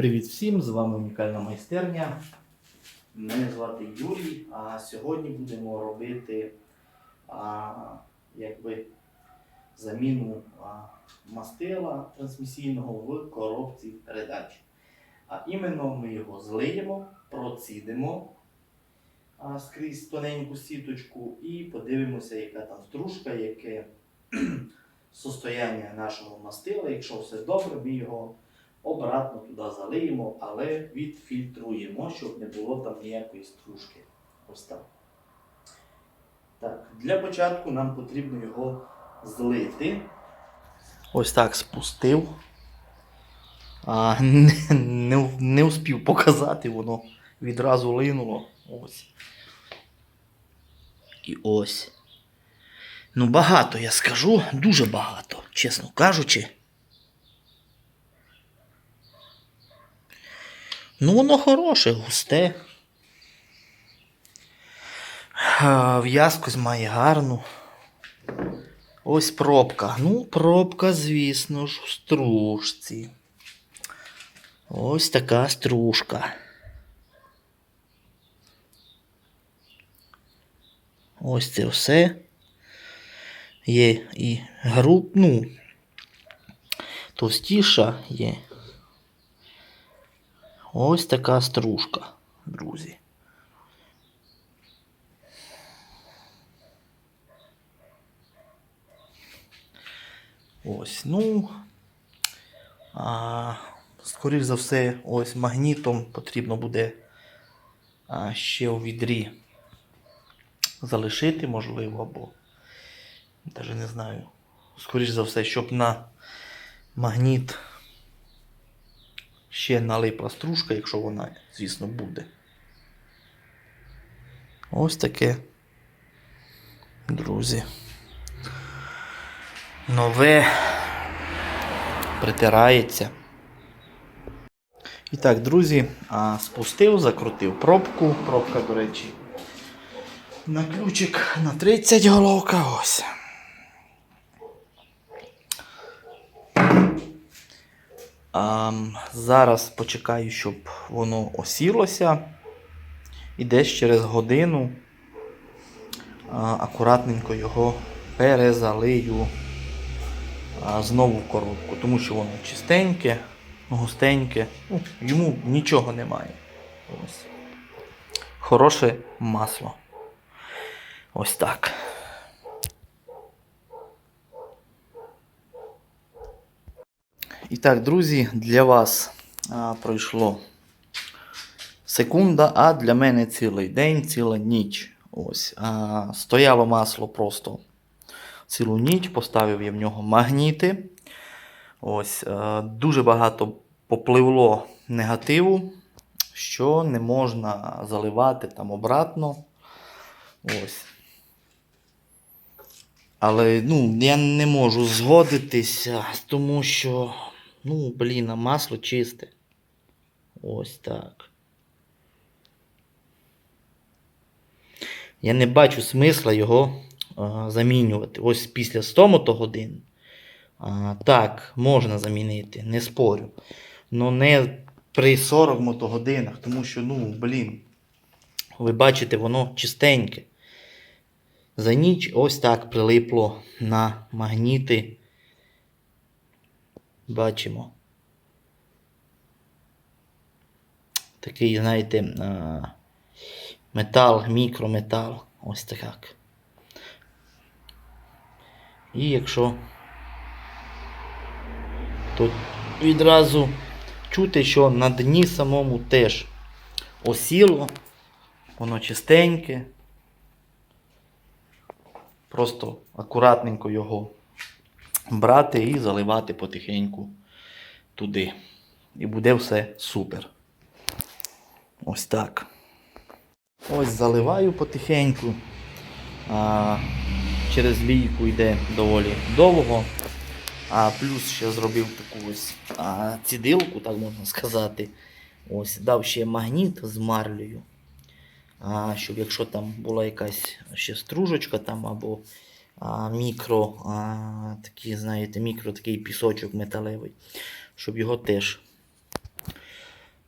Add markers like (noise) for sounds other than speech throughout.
Привіт всім! З вами унікальна майстерня. Мене звати Юрій, а сьогодні будемо робити а, якби, заміну а, мастила трансмісійного в коробці передач. А іменно ми його злиємо, процідимо а, скрізь тоненьку сіточку і подивимося, яка там стружка, яке (clears throat) состояння нашого мастила. Якщо все добре, ми його обратно туди залиємо, але відфільтруємо, щоб не було там ніякої стружки. Ось так. Так, для початку нам потрібно його злити. Ось так спустив. А, не, не, не успів показати, воно відразу линуло. Ось. І ось. Ну, багато я скажу, дуже багато, чесно кажучи. Ну, воно хороше, густе. В'язкость має гарну. Ось пробка. Ну, пробка, звісно ж, в стружці. Ось така стружка. Ось це все. Є і груп, ну, товстіша є. Ось така стружка, друзі. Ось, ну. А, скоріш за все, ось магнітом потрібно буде а, ще у відрі залишити, можливо, або навіть не знаю. Скоріш за все, щоб на магніт ще налипла стружка, якщо вона, звісно, буде. Ось таке, друзі. Нове притирається. І так, друзі, спустив, закрутив пробку. Пробка, до речі, на ключик на 30 головка. Ось. Зараз почекаю, щоб воно осілося. І десь через годину акуратненько його перезалию знову в коробку, тому що воно чистеньке, густеньке, ну, йому нічого немає. Ось. Хороше масло. Ось так. І так, друзі, для вас а, пройшло секунда, а для мене цілий день, ціла ніч. Ось. А, стояло масло просто цілу ніч, поставив я в нього магніти. Ось. А, дуже багато попливло негативу, що не можна заливати там обратно. Ось. Але ну, я не можу згодитися, тому що, ну, блін, а масло чисте. Ось так. Я не бачу смисла його а, замінювати. Ось після 100 мотогодин. А, так, можна замінити, не спорю. Но не при 40 мотогодинах, тому що, ну, блін, ви бачите, воно чистеньке. За ніч ось так прилипло на магніти. Бачимо. Такий, знаєте, метал, мікрометал. Ось так. І якщо то відразу чути, що на дні самому теж осіло, воно чистеньке. Просто акуратненько його брати і заливати потихеньку туди. І буде все супер. Ось так. Ось заливаю потихеньку. А, через лійку йде доволі довго. А плюс ще зробив таку ось а, цідилку, так можна сказати. Ось дав ще магніт з марлею. А, щоб якщо там була якась ще стружечка там або а, мікро, а, такі, знаєте, мікро такий пісочок металевий, щоб його теж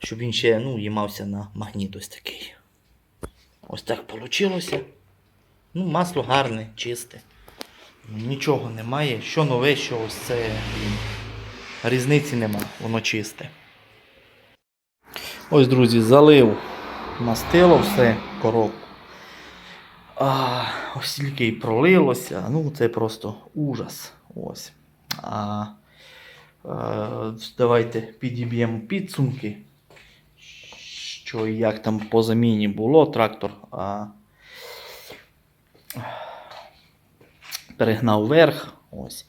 щоб він ще ну, їмався на магніт ось такий. Ось так вийшло. Ну, масло гарне, чисте. Нічого немає. Що нове, що ось це. Різниці нема, воно чисте. Ось, друзі, залив мастило все, коробку. А, ось тільки і пролилося. Ну, це просто ужас. Ось. А, е, давайте підіб'ємо підсумки. Що і як там по заміні було трактор. А, перегнав вверх. Ось.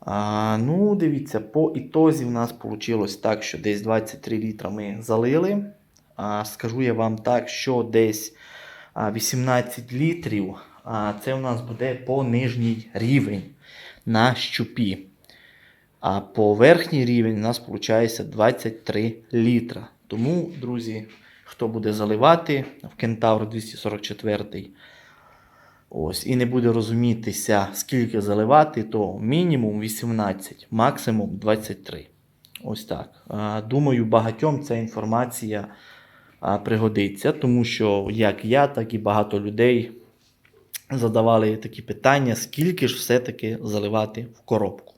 А, ну, дивіться, по ітозі в нас вийшло так, що десь 23 літра ми залили. А, скажу я вам так, що десь а, 18 літрів а, це у нас буде по нижній рівень на щупі. А по верхній рівень у нас виходить 23 літра. Тому, друзі, хто буде заливати в Кентавр 244 ось, і не буде розумітися, скільки заливати, то мінімум 18, максимум 23. Ось так. Думаю, багатьом ця інформація пригодиться, тому що як я, так і багато людей задавали такі питання, скільки ж все-таки заливати в коробку.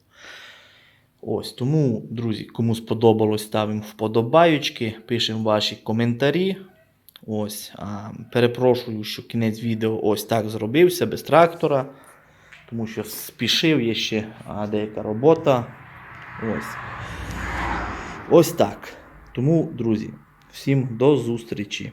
Ось тому, друзі, кому сподобалось, ставимо вподобаючки, пишемо ваші коментарі. Ось, а, перепрошую, що кінець відео ось так зробився без трактора, тому що спішив є ще а, деяка робота. Ось. Ось так. Тому, друзі, всім до зустрічі.